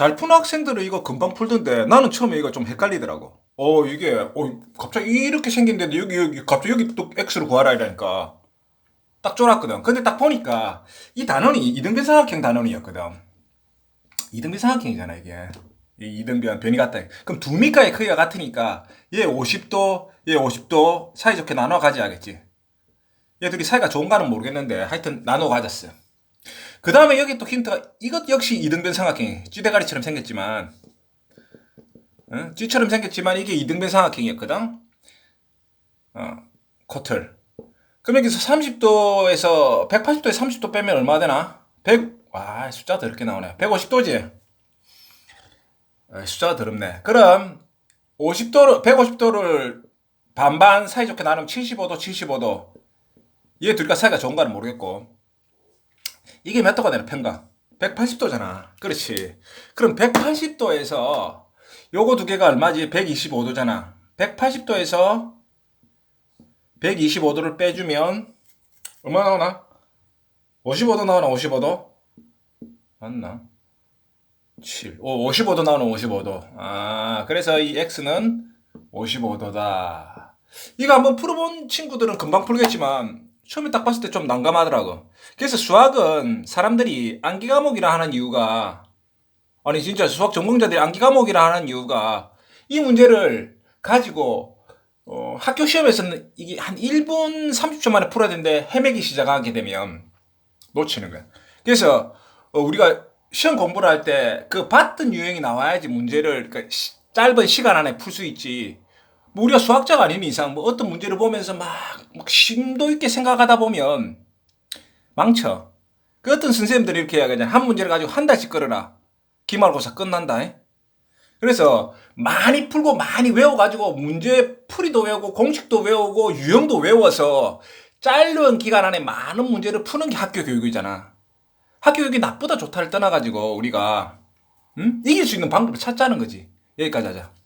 잘 푸는 학생들은 이거 금방 풀던데 나는 처음에 이거 좀 헷갈리더라고. 어 이게 어 갑자기 이렇게 생긴데 여기 여기 갑자기 여기 또 x로 구하라 이라니까 딱 쫄았거든. 근데 딱 보니까 이 단원이 이등변 삼각형 단원이었거든. 이등변 삼각형이잖아 이게. 이 이등변 변이 같다. 그럼 두 밑가의 크기가 같으니까 얘 50도 얘 50도 사이좋게 나눠 가져야겠지. 얘들이 사이가 좋은가는 모르겠는데 하여튼 나눠 가졌어. 그 다음에 여기 또 힌트가 이것 역시 이등변 삼각형 쥐대가리처럼 생겼지만 응? 쥐처럼 생겼지만 이게 이등변 삼각형이었거든? 어, 코틀 그럼 여기서 30도에서 180도에 30도 빼면 얼마 되나? 100, 와 숫자 더럽게 나오네. 150도지? 숫자가 더럽네. 그럼 50도를 150도를 반반 사이좋게 나누면 75도 75도. 얘 둘과 사이가 좋은가는 모르겠고 이게 몇 도가 되나 평가? 180도잖아. 그렇지. 그럼 180도에서 요거 두 개가 얼마지? 125도잖아. 180도에서 125도를 빼주면 얼마 나오나? 55도 나오나? 55도? 맞나? 7. 오, 55도 나오는 55도. 아, 그래서 이 x는 55도다. 이거 한번 풀어본 친구들은 금방 풀겠지만 처음에 딱 봤을 때 좀 난감하더라고. 그래서 수학은 사람들이 암기 과목이라 하는 이유가 아니 진짜 수학 전공자들이 암기 과목이라 하는 이유가 이 문제를 가지고 어, 학교 시험에서는 이게 한 1분 30초 만에 풀어야 되는데 헤매기 시작하게 되면 놓치는 거야. 그래서 어, 우리가 시험 공부를 할 때 그 봤던 유형이 나와야지 문제를 그러니까 시- 짧은 시간 안에 풀 수 있지. 뭐 우리가 수학자가 아닌 이상 뭐 어떤 문제를 보면서 막, 막 심도 있게 생각하다 보면 망쳐. 그 어떤 선생님들이 이렇게 이야기하잖아. 한 문제를 가지고 한 달씩 끌어라. 기말고사 끝난다. 에? 그래서 많이 풀고 많이 외워가지고 문제 풀이도 외우고 공식도 외우고 유형도 외워서 짧은 기간 안에 많은 문제를 푸는 게 학교 교육이잖아. 학교 교육이 나쁘다 좋다를 떠나가지고 우리가 응? 이길 수 있는 방법을 찾자는 거지. 여기까지 하자.